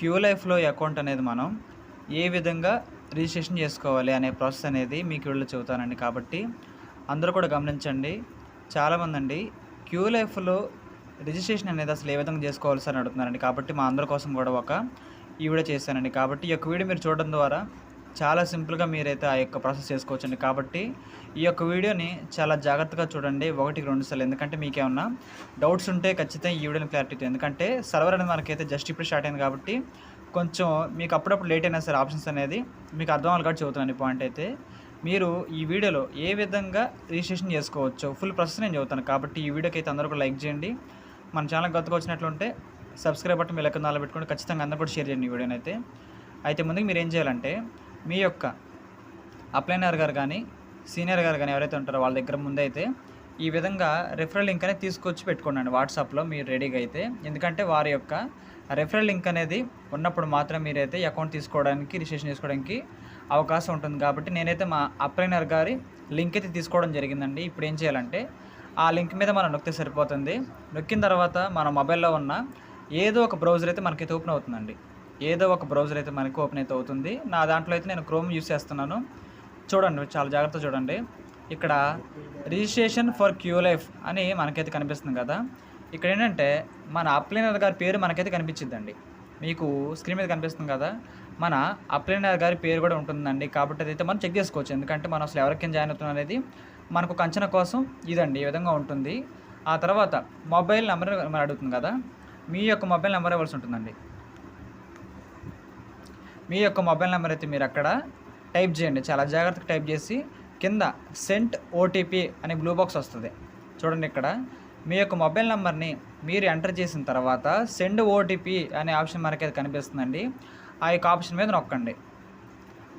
Queue లైఫ్లో account అనేది మనం ఏ విధంగా రిజిస్ట్రేషన్ చేసుకోవాలి అనే ప్రాసెస్ అనేది మీకు వీళ్ళు చెబుతానండి. కాబట్టి అందరూ కూడా గమనించండి. చాలామంది అండి క్యూ లైఫ్లో రిజిస్ట్రేషన్ అనేది అసలు ఏ విధంగా చేసుకోవాలి అని అడుగుతున్నారండి. కాబట్టి మా అందరి కోసం కూడా ఒక ఈ వీడియో చేశానండి. కాబట్టి ఈ యొక్క వీడియో మీరు చూడడం ద్వారా చాలా సింపుల్గా మీరైతే ఆ యొక్క ప్రాసెస్ చేసుకోవచ్చండి. కాబట్టి ఈ యొక్క వీడియోని చాలా జాగ్రత్తగా చూడండి. ఒకటికి రెండు సార్లు. ఎందుకంటే మీకేమన్నా డౌట్స్ ఉంటే ఖచ్చితంగా ఈ వీడియోని క్లారిటీ ఎందుకంటే సర్వర్ అనేది మనకైతే జస్ట్ ఇప్పుడు స్టార్ట్ అయింది కాబట్టి కొంచెం మీకు అప్పుడప్పుడు లేట్ అయినా సరే ఆప్షన్స్ అనేది మీకు అర్థం అవ్వాలి కాబట్టి చెబుతున్నాను పాయింట్ అయితే. మీరు ఈ వీడియోలో ఏ విధంగా రిజిస్ట్రేషన్ చేసుకోవచ్చు ఫుల్ ప్రాసెస్ నేను చెబుతాను. కాబట్టి ఈ వీడియోకి అయితే అందరూ కూడా లైక్ చేయండి. మన ఛానల్ కొత్తగా వచ్చినట్లుంటే సబ్స్క్రైబ్ బట్టన్ మీ లెక్క నాలుగు పెట్టుకోండి. ఖచ్చితంగా అందరూ కూడా షేర్ చేయండి ఈ వీడియోని అయితే. అయితే ముందుకు మీరు ఏం చేయాలంటే మీ యొక్క అప్లైనర్ గారు కానీ సీనియర్ గారు కానీ ఎవరైతే ఉంటారో వాళ్ళ దగ్గర ముందైతే అయితే ఈ విధంగా రెఫరల్ లింక్ అనేది తీసుకొచ్చి పెట్టుకోండి వాట్సాప్లో మీరు రెడీగా అయితే. ఎందుకంటే వారి యొక్క రెఫరల్ లింక్ అనేది ఉన్నప్పుడు మాత్రం మీరైతే అకౌంట్ తీసుకోవడానికి రిజిస్ట్రేషన్ చేసుకోవడానికి అవకాశం ఉంటుంది. కాబట్టి నేనైతే మా అప్లైనర్ గారి లింక్ అయితే తీసుకోవడం జరిగిందండి. ఇప్పుడు ఏం చేయాలంటే ఆ లింక్ మీద మనం నొక్కితే సరిపోతుంది. నొక్కిన తర్వాత మన మొబైల్లో ఉన్న ఏదో ఒక బ్రౌజర్ అయితే మనకైతే ఓపెన్ అవుతుందండి. ఏదో ఒక బ్రౌజర్ అయితే మనకి ఓపెన్ అయితే అవుతుంది. నా దాంట్లో అయితే నేను క్రోమ్ యూస్ చేస్తున్నాను. చూడండి చాలా జాగ్రత్త చూడండి. ఇక్కడ రిజిస్ట్రేషన్ ఫర్ క్యూ లైఫ్ అని మనకైతే కనిపిస్తుంది కదా. ఇక్కడ ఏంటంటే మన అప్లైనర్ గారి పేరు మనకైతే కనిపించిద్దండి. మీకు స్క్రీన్ మీద కనిపిస్తుంది కదా. మన అప్లైనర్ గారి పేరు కూడా ఉంటుందండి. కాబట్టి అదైతే మనం చెక్ చేసుకోవచ్చు. ఎందుకంటే మనం అసలు ఎవరికి జాయిన్ అవుతున్నాం అనేది మనకు కంచన కోసం ఇదండి ఈ విధంగా ఉంటుంది. ఆ తర్వాత మొబైల్ నెంబర్ మరి అడుగుతుంది కదా. మీ యొక్క మొబైల్ నెంబర్ ఇవ్వాల్సి ఉంటుందండి. మీ యొక్క మొబైల్ నెంబర్ అయితే మీరు అక్కడ టైప్ చేయండి. చాలా జాగ్రత్తగా టైప్ చేసి కింద సెంట్ ఓటీపీ అనే బ్లూ బాక్స్ వస్తుంది. చూడండి ఇక్కడ. మీ యొక్క మొబైల్ నెంబర్ని మీరు ఎంటర్ చేసిన తర్వాత సెండ్ ఓటీపీ అనే ఆప్షన్ మనకి అది కనిపిస్తుందండి. ఆ యొక్క ఆప్షన్ మీద నొక్కండి.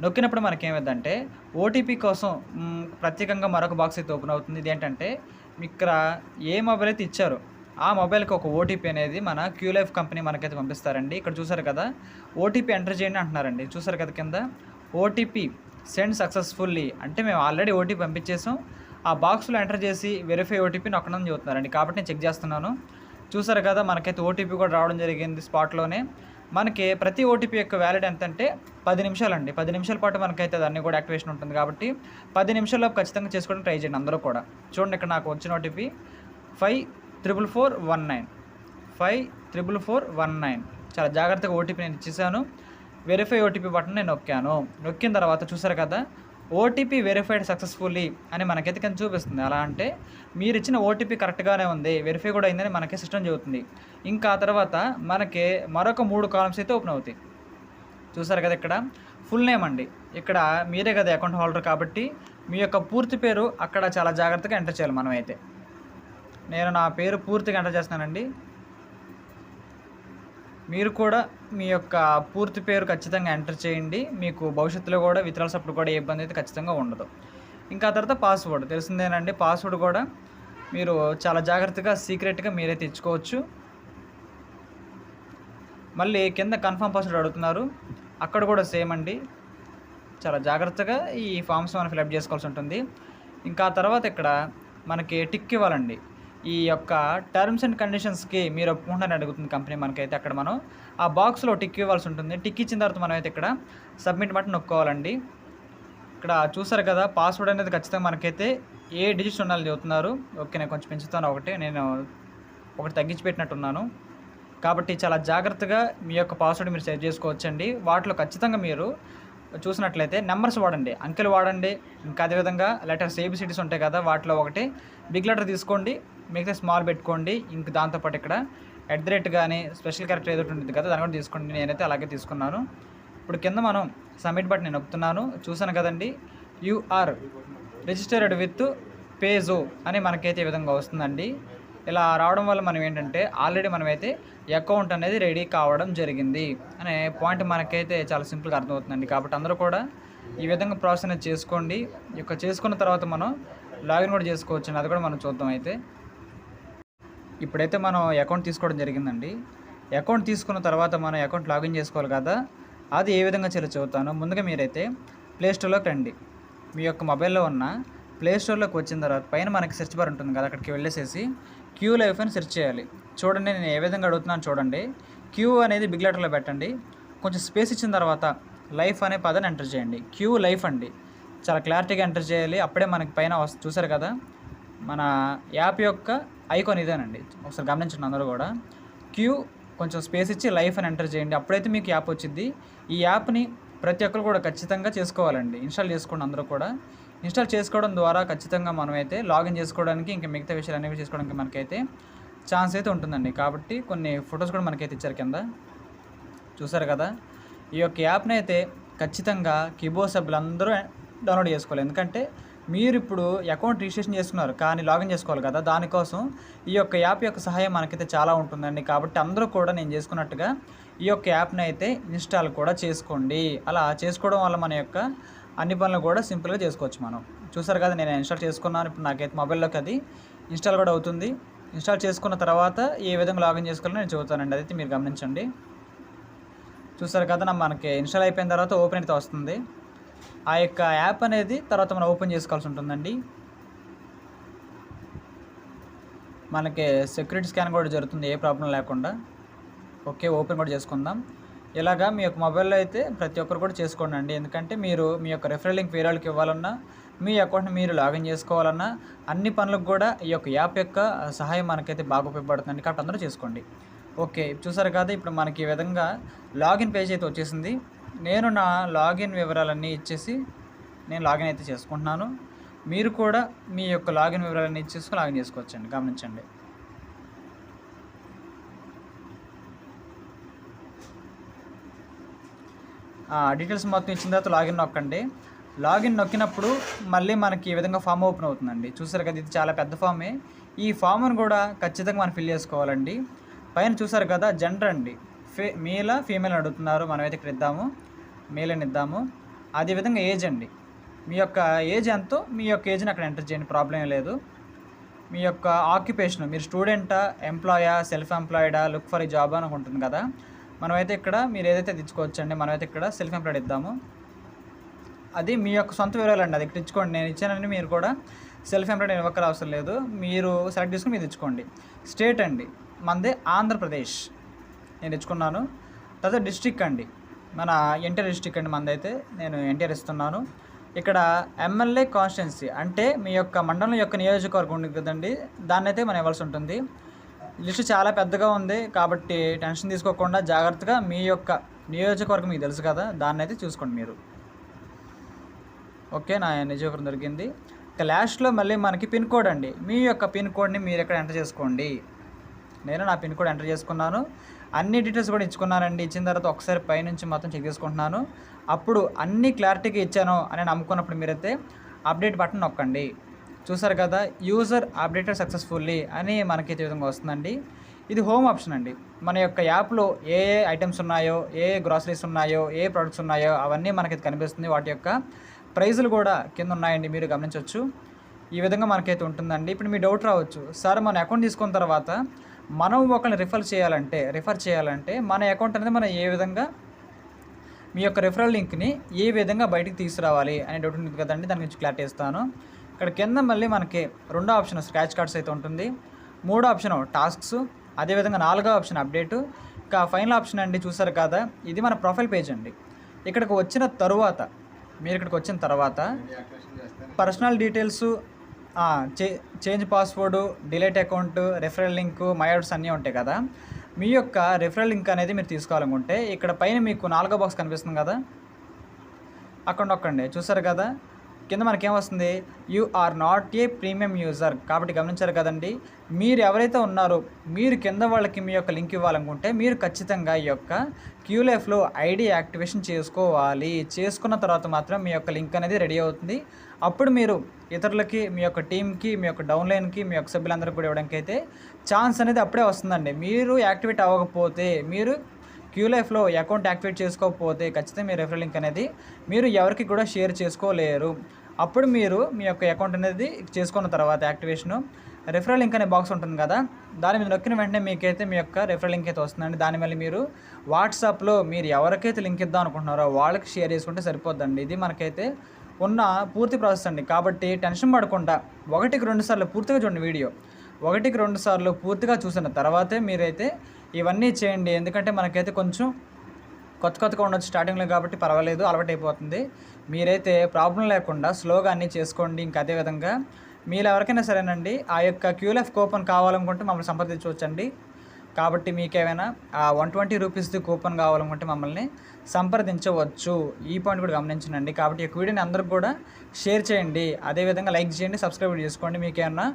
నొక్కినప్పుడు మనకి ఏమైందంటే ఓటీపీ కోసం ప్రత్యేకంగా మరొక బాక్స్ అయితే ఓపెన్ అవుతుంది. ఇది ఏంటంటే ఇక్కడ ఏ మొబైల్ అయితే ఇచ్చారో ఆ మొబైల్కి ఒక ఓటీపీ అనేది మన క్యూ లైఫ్ కంపెనీ మనకైతే పంపిస్తారండి. ఇక్కడ చూసారు కదా ఓటీపీ ఎంటర్ చేయండి అంటున్నారండి. చూసారు కదా కింద ఓటీపీ సెండ్ సక్సెస్ఫుల్లీ అంటే మేము ఆల్రెడీ ఓటీపీ పంపించేసాం. ఆ బాక్స్లో ఎంటర్ చేసి వెరిఫై ఓటీపీ నొక్కడం చెబుతున్నారండి కాబట్టి నేను చెక్ చేస్తున్నాను. చూసారు కదా మనకైతే ఓటీపీ కూడా రావడం జరిగింది స్పాట్లోనే. మనకి ప్రతి ఓటీపీ యొక్క వ్యాలిడ్ ఎంత అంటే పది నిమిషాలండి. పది నిమిషాల పాటు మనకైతే దాన్ని కూడా యాక్టివేషన్ ఉంటుంది కాబట్టి పది నిమిషాల్లో ఖచ్చితంగా చేసుకోవడం ట్రై చేయండి అందరూ కూడా. చూడండి ఇక్కడ నాకు వచ్చిన OTP five triple four one nine five triple four one nine చాలా జాగ్రత్తగా ఓటీపీ నేను ఇచ్చేసాను. వెరిఫై ఓటీపీ బటన్ నేను నొక్కాను. నొక్కిన తర్వాత చూసారు కదా ఓటీపీ వెరిఫైడ్ సక్సెస్ఫుల్లీ అని మనకైతే కింద చూపిస్తుంది. అలా అంటే మీరు ఇచ్చిన ఓటీపీ కరెక్ట్గానే ఉంది. వెరిఫై కూడా అయిందని మనకి సిస్టమ్ చెబుతుంది. ఇంకా ఆ తర్వాత మనకి మరొక మూడు కాలమ్స్ అయితే ఓపెన్ అవుతాయి. చూసారు కదా ఇక్కడ? ఫుల్ నేమ్ అండి. ఇక్కడ మీరే కదా అకౌంట్ హోల్డర్ కాబట్టి మీ యొక్క పూర్తి పేరు అక్కడ చాలా జాగ్రత్తగా ఎంటర్ చేయాలి మనం అయితే నేను నా పేరు పూర్తిగా ఎంటర్ చేస్తున్నానండి. మీరు కూడా మీ యొక్క పూర్తి పేరు ఖచ్చితంగా ఎంటర్ చేయండి. మీకు భవిష్యత్తులో కూడా విత్రాల అప్పుడు కూడా ఏ ఇబ్బంది అయితే ఖచ్చితంగా ఉండదు. ఇంకా తర్వాత పాస్వర్డ్ తెలిసిందేనండి. పాస్వర్డ్ కూడా మీరు చాలా జాగ్రత్తగా సీక్రెట్గా మీరే తెచ్చుకోవచ్చు. మళ్ళీ కింద కన్ఫర్మ్ పాస్వర్డ్ అడుగుతున్నారు. అక్కడ కూడా సేమ్ అండి. చాలా జాగ్రత్తగా ఈ ఫామ్స్ మనం ఫిలప్ చేసుకోవాల్సి ఉంటుంది. ఇంకా తర్వాత ఇక్కడ మనకి టిక్ ఇవ్వాలండి. ఈ యొక్క టర్మ్స్ అండ్ కండిషన్స్కి మీరు ఒప్పుకుంటారని అడుగుతుంది కంపెనీ మనకైతే అక్కడ మనం. ఆ బాక్స్లో టిక్ ఇవ్వాల్సి ఉంటుంది. టిక్ ఇచ్చిన తర్వాత మనం అయితే ఇక్కడ సబ్మిట్ బటన్ నొక్కోవాలండి. ఇక్కడ చూసారు కదా పాస్వర్డ్ అనేది ఖచ్చితంగా మనకైతే ఏ డిజిట్స్ ఉండాలని చెబుతున్నారు ఓకే నేను కొంచెం పెంచుతాను. ఒకటి నేను ఒకటి తగ్గించి పెట్టినట్టున్నాను. కాబట్టి చాలా జాగ్రత్తగా మీ యొక్క పాస్వర్డ్ మీరు సెట్ చేసుకోవచ్చండి. వాటిలో ఖచ్చితంగా మీరు చూసినట్లయితే నెంబర్స్ వాడండి. అంకెలు వాడండి. ఇంకా అదేవిధంగా లెటర్స్ ఏబిసిటీస్ ఉంటాయి కదా వాటిలో ఒకటి. బిగ్ లెటర్ తీసుకోండి. మిగతా స్మాల్ పెట్టుకోండి. ఇంక దాంతోపాటు ఇక్కడ ఎట్ ది రేట్ కానీ స్పెషల్ క్యారెక్టర్ ఏదో ఒకటి ఉంటుంది కదా దాని కూడా తీసుకోండి. నేనైతే అలాగే తీసుకున్నాను. ఇప్పుడు కింద మనం సబ్మిట్ బట్ నేను నొప్పుతున్నాను చూసాను కదండి. యూఆర్ రిజిస్టర్డ్ విత్ పేజో అని మనకైతే ఈ విధంగా వస్తుందండి. ఇలా రావడం వల్ల మనం ఏంటంటే ఆల్రెడీ మనమైతే అకౌంట్ అనేది రెడీ కావడం జరిగింది అనే పాయింట్ మనకైతే చాలా సింపుల్గా అర్థమవుతుందండి. కాబట్టి అందరూ కూడా ఈ విధంగా ప్రాసెస్ అనేది చేసుకోండి. ఈ యొక్క చేసుకున్న తర్వాత మనం లాగిన్ కూడా చేసుకోవచ్చు అది కూడా మనం చూద్దాం అయితే. ఇప్పుడైతే మనం అకౌంట్ తీసుకోవడం జరిగిందండి. అకౌంట్ తీసుకున్న తర్వాత మనం అకౌంట్ లాగిన్ చేసుకోవాలి కదా? అది ఏ విధంగా చేయాలో చెబుతాను. ముందుగా మీరైతే ప్లేస్టోర్లోకి రండి. మీ యొక్క మొబైల్లో ఉన్న ప్లేస్టోర్లోకి వచ్చిన తర్వాత పైన మనకి సెర్చ్ బార్ ఉంటుంది కదా అక్కడికి వెళ్ళేసేసి క్యూ లైఫ్ అని సెర్చ్ చేయాలి. చూడండి నేను ఏ విధంగా అడుగుతున్నాను చూడండి. క్యూ అనేది బిగ్ లెటర్లో పెట్టండి. కొంచెం స్పేస్ ఇచ్చిన తర్వాత లైఫ్ అనే పదాన్ని ఎంటర్ చేయండి. క్యూ లైఫ్ అండి. చాలా క్లారిటీగా ఎంటర్ చేయాలి. అప్పుడే మనకి పైన చూసారు కదా? మన యాప్ యొక్క ఐకాన్ ఇదేనండి. ఒకసారి గమనించండి అందరూ కూడా. క్యూ కొంచెం స్పేస్ ఇచ్చి లైఫ్ అని ఎంటర్ చేయండి. అప్పుడైతే మీకు యాప్ వచ్చింది ఈ యాప్ని ప్రతి ఒక్కరు కూడా ఖచ్చితంగా చేసుకోవాలండి. ఇన్స్టాల్ చేసుకోండి అందరూ కూడా. ఇన్స్టాల్ చేసుకోవడం ద్వారా ఖచ్చితంగా మనమైతే లాగిన్ చేసుకోవడానికి ఇంకా మిగతా విషయాలు అనేవి చేసుకోవడానికి మనకైతే ఛాన్స్ అయితే ఉంటుందండి. కాబట్టి కొన్ని ఫొటోస్ కూడా మనకైతే ఇచ్చారు కింద. చూసారు కదా? ఈ యొక్క యాప్ని అయితే ఖచ్చితంగా కీబోర్డ్ సభ్యులందరూ డౌన్లోడ్ చేసుకోవాలి. ఎందుకంటే మీరు ఇప్పుడు అకౌంట్ రిజిస్ట్రేషన్ చేసుకున్నారు కానీ లాగిన్ చేసుకోవాలి కదా. దానికోసం ఈ యొక్క యాప్ యొక్క సహాయం మనకైతే చాలా ఉంటుందండి. కాబట్టి అందరూ కూడా నేను చేసుకున్నట్టుగా ఈ యొక్క యాప్ని అయితే ఇన్స్టాల్ కూడా చేసుకోండి. అలా చేసుకోవడం వల్ల మన యొక్క అన్ని పనులు కూడా సింపుల్గా చేసుకోవచ్చు మనం. చూసారు కదా నేను ఇన్స్టాల్ చేసుకున్నాను. ఇప్పుడు నాకైతే మొబైల్లోకి అది ఇన్స్టాల్ కూడా అవుతుంది. ఇన్స్టాల్ చేసుకున్న తర్వాత ఏ విధంగా లాగిన్ చేసుకోవాలో నేను చెబుతానండి. అదైతే మీరు గమనించండి. చూసారు కదా నా మనకి ఇన్స్టాల్ అయిపోయిన తర్వాత ఓపెన్ అయితే వస్తుంది. ఆ యొక్క యాప్ అనేది తర్వాత మనం ఓపెన్ చేసుకోవాల్సి ఉంటుందండి. మనకి సెక్యూరిటీ స్కాన్ కూడా జరుగుతుంది ఏ ప్రాబ్లం లేకుండా. ఓకే ఓపెన్ కూడా చేసుకుందాం. ఇలాగా మీ యొక్క మొబైల్లో అయితే ప్రతి ఒక్కరు కూడా చేసుకోండి అండి ఎందుకంటే మీరు మీ యొక్క రెఫరల్ లింక్ వేరే ఇవ్వాలన్నా మీ అకౌంట్ని మీరు లాగిన్ చేసుకోవాలన్నా అన్ని పనులకు కూడా ఈ యొక్క యాప్ యొక్క సహాయం మనకైతే బాగా ఉపయోగపడుతుంది కాబట్టి అందరూ చేసుకోండి. ఓకే చూసారు కదా ఇప్పుడు మనకి ఈ విధంగా లాగిన్ పేజ్ అయితే వచ్చేసింది. నేను నా లాగిన్ వివరాలన్నీ ఇచ్చేసి నేను లాగిన్ అయితే చేసుకుంటున్నాను. మీరు కూడా మీ యొక్క లాగిన్ వివరాలన్నీ ఇచ్చేసుకుని లాగిన్ చేసుకోవచ్చండి. గమనించండి. డీటెయిల్స్ మొత్తం ఇచ్చిన తర్వాత లాగిన్ నొక్కండి. లాగిన్ నొక్కినప్పుడు మళ్ళీ మనకి ఈ విధంగా ఫామ్ ఓపెన్ అవుతుందండి. చూసారు కదా ఇది చాలా పెద్ద ఫామే. ఈ ఫామ్ను కూడా ఖచ్చితంగా మనం ఫిల్ చేసుకోవాలండి. పైన చూసారు కదా జెండర్ అండి. ఫే మేలా ఫీమేల్ అడుగుతున్నారు. మనమైతే ఇక్కడ ఇద్దాము. మేల్ అని ఇద్దాము. అదేవిధంగా ఏజ్ అండి. మీ యొక్క ఏజ్ ఎంతో మీ యొక్క ఏజ్ని అక్కడ ఎంటర్ చేయండి. ప్రాబ్లం ఏం లేదు. మీ యొక్క ఆక్యుపేషన్ మీరు స్టూడెంటా ఎంప్లాయా సెల్ఫ్ ఎంప్లాయిడా లుక్ ఫర్ జాబ్ అని ఉంటుంది కదా. మనమైతే ఇక్కడ మీరు ఏదైతే తెచ్చుకోవచ్చండి మనమైతే ఇక్కడ సెల్ఫ్ ఎంప్లాయిడ్ ఇద్దాము. అది మీ యొక్క సొంత వివరాలు అండి అది ఇక్కడ ఇచ్చుకోండి. నేను ఇచ్చానని మీరు కూడా సెల్ఫ్ ఎంప్లాయిడ్ ఇవ్వక్కల అవసరం లేదు. మీరు సెలెక్ట్ చేసుకుని మీరు తెచ్చుకోండి. స్టేట్ అండి. మనది ఆంధ్రప్రదేశ్. నేను ఇచ్చుకున్నాను తర్వాత డిస్ట్రిక్ట్ అండి. మన ఎన్టీఆర్ డిస్ట్రిక్ట్ అండి మనదైతే నేను ఎన్టీఆర్ ఇస్తున్నాను. ఇక్కడ ఎమ్మెల్యే కాన్స్టిట్యున్సీ అంటే మీ యొక్క మండలం యొక్క నియోజకవర్గం ఉంది కదండి దాన్ని అయితే మనం ఇవ్వాల్సి ఉంటుంది. లిస్ట్ చాలా పెద్దగా ఉంది కాబట్టి టెన్షన్ తీసుకోకుండా జాగ్రత్తగా మీ యొక్క నియోజకవర్గం మీకు తెలుసు కదా దాన్ని అయితే చూసుకోండి మీరు. ఓకే నా నియోజకవర్గం దొరికింది. ఇక లాస్ట్లో మళ్ళీ మనకి పిన్ కోడ్ అండి. మీ యొక్క పిన్ కోడ్ని మీరు ఇక్కడ ఎంటర్ చేసుకోండి. నేను నా పిన్ కోడ్ ఎంటర్ చేసుకున్నాను. అన్ని డీటెయిల్స్ కూడా ఇచ్చుకున్నానండి ఇచ్చిన తర్వాత ఒకసారి పైనుంచి మొత్తం చెక్ చేసుకుంటున్నాను. అప్పుడు అన్ని క్లారిటీగా ఇచ్చాను అని నమ్ముకున్నప్పుడు మీరైతే అప్డేట్ బటన్ నొక్కండి. చూసారు కదా యూజర్ అప్డేటెడ్ సక్సెస్ఫుల్లీ అని మనకి ఈ విధంగా వస్తుందండి. ఇది హోమ్ ఆప్షన్ అండి. మన యొక్క యాప్లో ఏ ఏ ఐటమ్స్ ఉన్నాయో ఏ గ్రాసరీస్ ఉన్నాయో ఏ ప్రొడక్ట్స్ ఉన్నాయో అవన్నీ మనకి కనిపిస్తుంది. వాటి యొక్క ప్రైజులు కూడా కింద ఉన్నాయండి. మీరు గమనించవచ్చు. ఈ విధంగా మనకైతే ఉంటుందండి. ఇప్పుడు మీ డౌట్ రావచ్చు. సార్ మన అకౌంట్ తీసుకున్న తర్వాత మనం ఒకరిని రిఫర్ చేయాలంటే రిఫర్ చేయాలంటే మన అకౌంట్ అనేది మనం ఏ విధంగా మీ యొక్క రిఫరల్ లింక్ని ఏ విధంగా బయటికి తీసుకురావాలి అనే డౌట్ ఉంటుంది కదండి దాని గురించి క్లారిటీ ఇస్తాను. ఇక్కడ కింద మళ్ళీ మనకి రెండో ఆప్షన్ స్క్రాచ్ కార్డ్స్ అయితే ఉంటుంది. మూడో ఆప్షన్ టాస్క్స్ అదేవిధంగా నాలుగో ఆప్షన్ అప్డేటు ఇంకా ఫైనల్ ఆప్షన్ అండి చూసారు కదా ఇది మన ప్రొఫైల్ పేజ్ అండి. ఇక్కడికి వచ్చిన తరువాత మీరు ఇక్కడికి వచ్చిన తర్వాత పర్సనల్ డీటెయిల్స్ చే change password delete account referral link మైఆర్స్ అన్నీ ఉంటాయి కదా. మీ యొక్క రెఫరల్ లింక్ అనేది మీరు తీసుకోవాలనుకుంటే ఇక్కడ పైన మీకు నాలుగో బాక్స్ కనిపిస్తుంది కదా. అక్కడ నొక్కండి. చూసారు కదా? కింద మనకేం వస్తుంది? You are not a premium user కాబట్టి గమనించారు కదండి? మీరు ఎవరైతే ఉన్నారో మీరు కింద వాళ్ళకి మీ యొక్క లింక్ ఇవ్వాలనుకుంటే మీరు ఖచ్చితంగా ఈ యొక్క క్యూలైఫ్లో ఐడి యాక్టివేషన్ చేసుకోవాలి. చేసుకున్న తర్వాత మాత్రం మీ యొక్క లింక్ అనేది రెడీ అవుతుంది. అప్పుడు మీరు ఇతరులకి మీ యొక్క టీంకి మీ యొక్క డౌన్లైన్కి మీ యొక్క సభ్యులందరికీ కూడా ఇవ్వడానికి అయితే ఛాన్స్ అనేది అప్పుడే వస్తుందండి. మీరు యాక్టివేట్ అవ్వకపోతే మీరు క్యూ లైఫ్లో అకౌంట్ యాక్టివేట్ చేసుకోకపోతే ఖచ్చితంగా మీ రెఫరల్ లింక్ అనేది మీరు ఎవరికి కూడా షేర్ చేసుకోలేరు. అప్పుడు మీరు మీ యొక్క అకౌంట్ అనేది చేసుకున్న తర్వాత యాక్టివేషను రెఫరల్ లింక్ అనే బాక్స్ ఉంటుంది కదా దాని మీద నొక్కిన వెంటనే మీకైతే మీ యొక్క రెఫరల్ లింక్ అయితే వస్తుందండి. దాని మళ్ళీ మీరు వాట్సాప్లో మీరు ఎవరికైతే లింక్ ఇద్దాం అనుకుంటున్నారో వాళ్ళకి షేర్ చేసుకుంటే సరిపోద్దండి. ఇది మనకైతే ఉన్న పూర్తి ప్రాసెస్ అండి. కాబట్టి టెన్షన్ పడకుండా ఒకటికి రెండు సార్లు పూర్తిగా చూడండి వీడియో. ఒకటికి రెండు సార్లు పూర్తిగా చూసిన తర్వాతే మీరైతే ఇవన్నీ చేయండి. ఎందుకంటే మనకైతే కొంచెం కొత్త కొత్తగా ఉండొచ్చు స్టార్టింగ్లో కాబట్టి పర్వాలేదు అలవాటు అయిపోతుంది మీరైతే ప్రాబ్లం లేకుండా స్లోగా అన్నీ చేసుకోండి. ఇంకా అదేవిధంగా మీరు ఎవరికైనా సరేనండి ఆ యొక్క క్యూఎఫ్ కూపన్ కావాలనుకుంటే మమ్మల్ని సంప్రదించవచ్చండి. కాబట్టి మీకేమైనా ఆ వన్ ట్వంటీ రూపీస్ది కూపన్ కావాలనుకుంటే మమ్మల్ని సంప్రదించవచ్చు. ఈ పాయింట్ కూడా గమనించండి. కాబట్టి ఈ వీడియోని అందరికి కూడా షేర్ చేయండి. అదేవిధంగా లైక్ చేయండి సబ్స్క్రైబ్ చేసుకోండి. మీకు ఏమైనా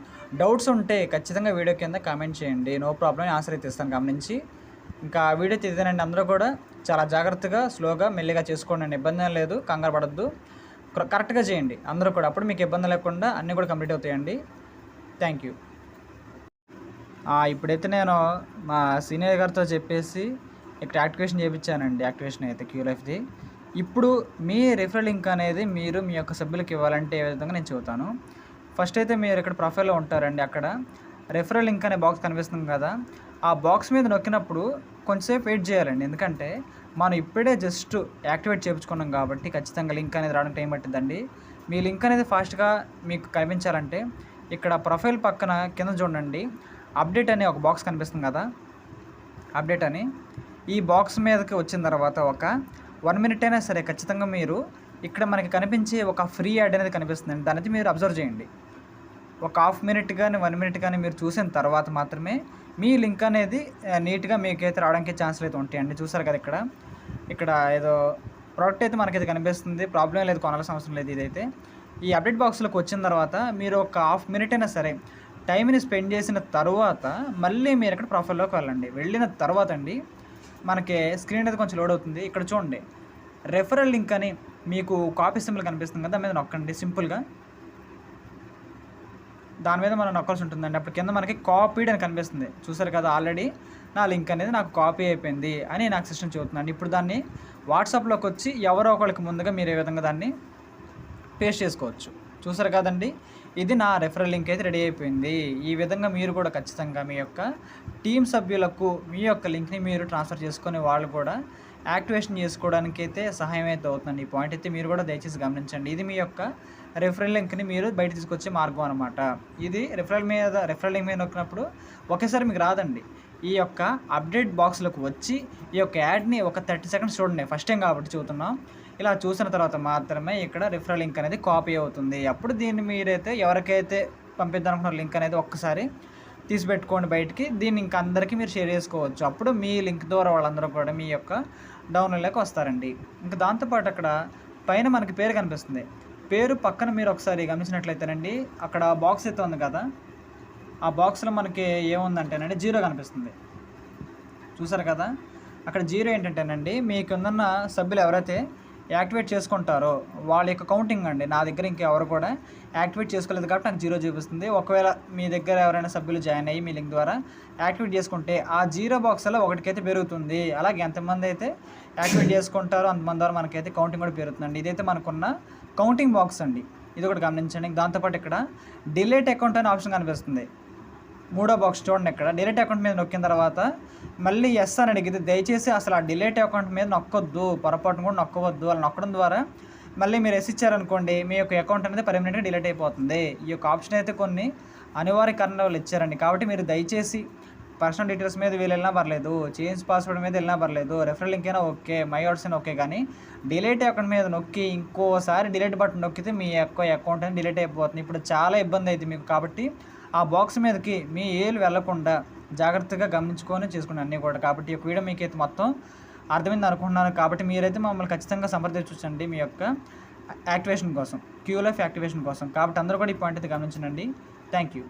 డౌట్స్ ఉంటే ఖచ్చితంగా వీడియో కింద కామెంట్ చేయండి. నో ప్రాబ్లం ఆన్సర్ అయితే ఇస్తాను గమనించి. ఇంకా వీడియో తీసేనండి అందరూ కూడా. చాలా జాగ్రత్తగా స్లోగా మెల్లిగా చేసుకోండి. ఇబ్బంది లేదు. కంగారు పడద్దు. కరెక్ట్గా చేయండి. అందరూ కూడా అప్పుడు మీకు ఇబ్బంది లేకుండా అన్నీ కూడా కంప్లీట్ అవుతాయండి. Thank you. ఇప్పుడైతే నేను మా సీనియర్ గారితో చెప్పేసి ఇక్కడ యాక్టివేషన్ చేయించానండి యాక్టివేషన్ అయితే క్యూ లైఫ్ది. ఇప్పుడు మీ రిఫరల్ లింక్ అనేది మీరు మీ యొక్క సభ్యులకు ఇవ్వాలంటే ఏ విధంగా నేను చెబుతాను. ఫస్ట్ అయితే మీరు ఇక్కడ ప్రొఫైల్లో ఉంటారండి అక్కడ. రెఫరల్ లింక్ అనే బాక్స్ కనిపిస్తుంది కదా. ఆ బాక్స్ మీద నొక్కినప్పుడు కొంచెంసేపు వెయిట్ చేయాలండి. ఎందుకంటే మనం ఇప్పుడే జస్ట్ యాక్టివేట్ చేయించుకున్నాం కాబట్టి ఖచ్చితంగా లింక్ అనేది రావడానికి టైం పట్టిందండి మీ లింక్ అనేది ఫాస్ట్గా మీకు కనిపించాలంటే ఇక్కడ ప్రొఫైల్ పక్కన కింద చూడండి. అప్డేట్ అనే ఒక బాక్స్ కనిపిస్తుంది కదా. అప్డేట్ అని. ఈ బాక్స్ మీదకి వచ్చిన తర్వాత ఒక వన్ మినిట్ అయినా సరే ఖచ్చితంగా మీరు ఇక్కడ మనకి కనిపించే ఒక ఫ్రీ యాడ్ అనేది కనిపిస్తుంది దాని అయితే మీరు అబ్జర్వ్ చేయండి. ఒక హాఫ్ మినిట్ కానీ వన్ మినిట్ కానీ మీరు చూసిన తర్వాత మాత్రమే మీ లింక్ అనేది నీట్గా మీకైతే రావడానికి ఛాన్సులు అయితే ఉంటాయండి. చూసారు కదా ఇక్కడ? ఇక్కడ ఏదో ప్రోడక్ట్ అయితే మనకైతే కనిపిస్తుంది. ప్రాబ్లం లేదు కొనాల్సిన అవసరం లేదు ఇదైతే. ఈ అప్డేట్ బాక్స్లోకి వచ్చిన తర్వాత మీరు ఒక హాఫ్ మినిట్ అయినా సరే టైంని స్పెండ్ చేసిన తర్వాత మళ్ళీ మీరు ఇక్కడ ప్రొఫైల్లోకి వెళ్ళండి. వెళ్ళిన తర్వాత అండి మనకి స్క్రీన్ అనేది కొంచెం లోడ్ అవుతుంది. ఇక్కడ చూడండి. రెఫరల్ లింక్ అని మీకు కాపీ సింబల్ కనిపిస్తుంది కదా దాని మీద నొక్కండి సింపుల్గా దాని మీద మనం నొక్కాల్సి ఉంటుందండి. అప్పుడు కింద మనకి కాపీడ్ అని కనిపిస్తుంది. చూసారు కదా ఆల్రెడీ నా లింక్ అనేది నాకు కాపీ అయిపోయింది అని నాకు సిస్టమ్ చెబుతున్నాను. ఇప్పుడు దాన్ని వాట్సాప్లోకి వచ్చి ఎవరో ఒకరికి ముందుగా మీరు ఏ విధంగా దాన్ని పేస్ట్ చేసుకోవచ్చు. చూసారు కదండి? ఇది నా రెఫరల్ లింక్ అయితే రెడీ అయిపోయింది. ఈ విధంగా మీరు కూడా ఖచ్చితంగా మీ యొక్క టీం సభ్యులకు మీ యొక్క లింక్ని మీరు ట్రాన్స్ఫర్ చేసుకొని వాళ్ళు కూడా యాక్టివేషన్ చేసుకోవడానికి అయితే సహాయం అయితే అవుతుందండి. ఈ పాయింట్ అయితే మీరు కూడా దయచేసి గమనించండి. ఇది మీ యొక్క రెఫరల్ లింక్ని మీరు బయట తీసుకొచ్చే మార్గం అనమాట ఇది రెఫరల్ మీద రెఫరల్ లింక్ మీద నొక్కినప్పుడు ఒకేసారి మీకు రాదండి. ఈ యొక్క అప్డేట్ బాక్స్లోకి వచ్చి ఈ యొక్క యాడ్ని ఒక థర్టీ సెకండ్స్ చూడండి. ఫస్ట్ టైం కాబట్టి చూస్తున్నాం. ఇలా చూసిన తర్వాత మాత్రమే ఇక్కడ రిఫరల్ లింక్ అనేది కాపీ అవుతుంది. అప్పుడు దీన్ని మీరైతే ఎవరికైతే పంపిద్దామనుకున్న లింక్ అనేది ఒక్కసారి తీసి పెట్టుకోండి బయటికి. దీన్ని ఇంకా అందరికీ మీరు షేర్ చేసుకోవచ్చు. అప్పుడు మీ లింక్ ద్వారా వాళ్ళందరూ కూడా మీ యొక్క డౌన్లోడ్లోకి వస్తారండి. ఇంకా దాంతోపాటు అక్కడ పైన మనకి పేరు కనిపిస్తుంది. పేరు పక్కన మీరు ఒకసారి గమనించినట్లయితేనండి అక్కడ బాక్స్ అయితే ఉంది కదా? ఆ బాక్స్లో మనకి ఏముందంటేనండి జీరో కనిపిస్తుంది. చూసారు కదా? అక్కడ జీరో ఏంటంటేనండి మీకున్న సభ్యులు ఎవరైతే యాక్టివేట్ చేసుకుంటారో వాళ్ళ యొక్క కౌంటింగ్ అండి. నా దగ్గర ఇంకెవరు కూడా యాక్టివేట్ చేసుకోలేదు కాబట్టి నాకు జీరో చూపిస్తుంది. ఒకవేళ మీ దగ్గర ఎవరైనా సభ్యులు జాయిన్ అయ్యి మీ లింక్ ద్వారా యాక్టివేట్ చేసుకుంటే ఆ జీరో బాక్స్లో ఒకటికైతే పెరుగుతుంది. అలాగే ఎంతమంది అయితే యాక్టివేట్ చేసుకుంటారో అంతమంది ద్వారా మనకైతే కౌంటింగ్ కూడా పెరుగుతుందండి. ఇదైతే మనకున్న కౌంటింగ్ బాక్స్ అండి. ఇది ఒకటి గమనించండి. దాంతోపాటు ఇక్కడ డిలేట్ అకౌంట్ అనే ఆప్షన్ కనిపిస్తుంది. మూడో బాక్స్ చూడండి ఇక్కడ. డిలీట్ అకౌంట్ మీద నొక్కిన తర్వాత మళ్ళీ ఎస్ అని అడిగితే దయచేసి అసలు ఆ డిలీట్ అకౌంట్ మీద నొక్కొద్దు పొరపాటును కూడా నొక్కవద్దు అలా నొక్కడం ద్వారా మళ్ళీ మీరు ఎస్ ఇచ్చారనుకోండి మీ యొక్క అకౌంట్ అనేది పర్మనెంట్గా డిలీట్ అయిపోతుంది. ఈ యొక్క ఆప్షన్ అయితే కొన్ని అనివార్య కారణాలు ఇచ్చారండి. కాబట్టి మీరు దయచేసి పర్సనల్ డీటెయిల్స్ మీద వీళ్ళు వెళ్ళినా పర్లేదు చేంజ్ పాస్వర్డ్ మీద వెళ్ళినా పర్లేదు రెఫరల్ లింక్ అయినా ఓకే మై అవుట్స్ అయినా ఓకే కానీ డిలీట్ అకౌంట్ మీద నొక్కి ఇంకోసారి డిలీట్ బటన్ నొక్కితే మీ యొక్క అకౌంట్ అనేది డిలీట్ అయిపోతుంది. ఇప్పుడు చాలా ఇబ్బంది అయితే మీకు కాబట్టి ఆ బాక్స్ మీదకి మీ ఏలు వెళ్ళకుండా జాగ్రత్తగా గమనించుకొని చేసుకుని అన్నీ కూడా. కాబట్టి ఈ యొక్క వీడియో మీకైతే మొత్తం అర్థమైంది అనుకుంటున్నాను. కాబట్టి మీరైతే మమ్మల్ని ఖచ్చితంగా సంప్రదించండి మీ యొక్క యాక్టివేషన్ కోసం క్యూ లైఫ్ యాక్టివేషన్ కోసం. కాబట్టి అందరూ కూడా ఈ పాయింట్ అయితే గమనించండి. Thank you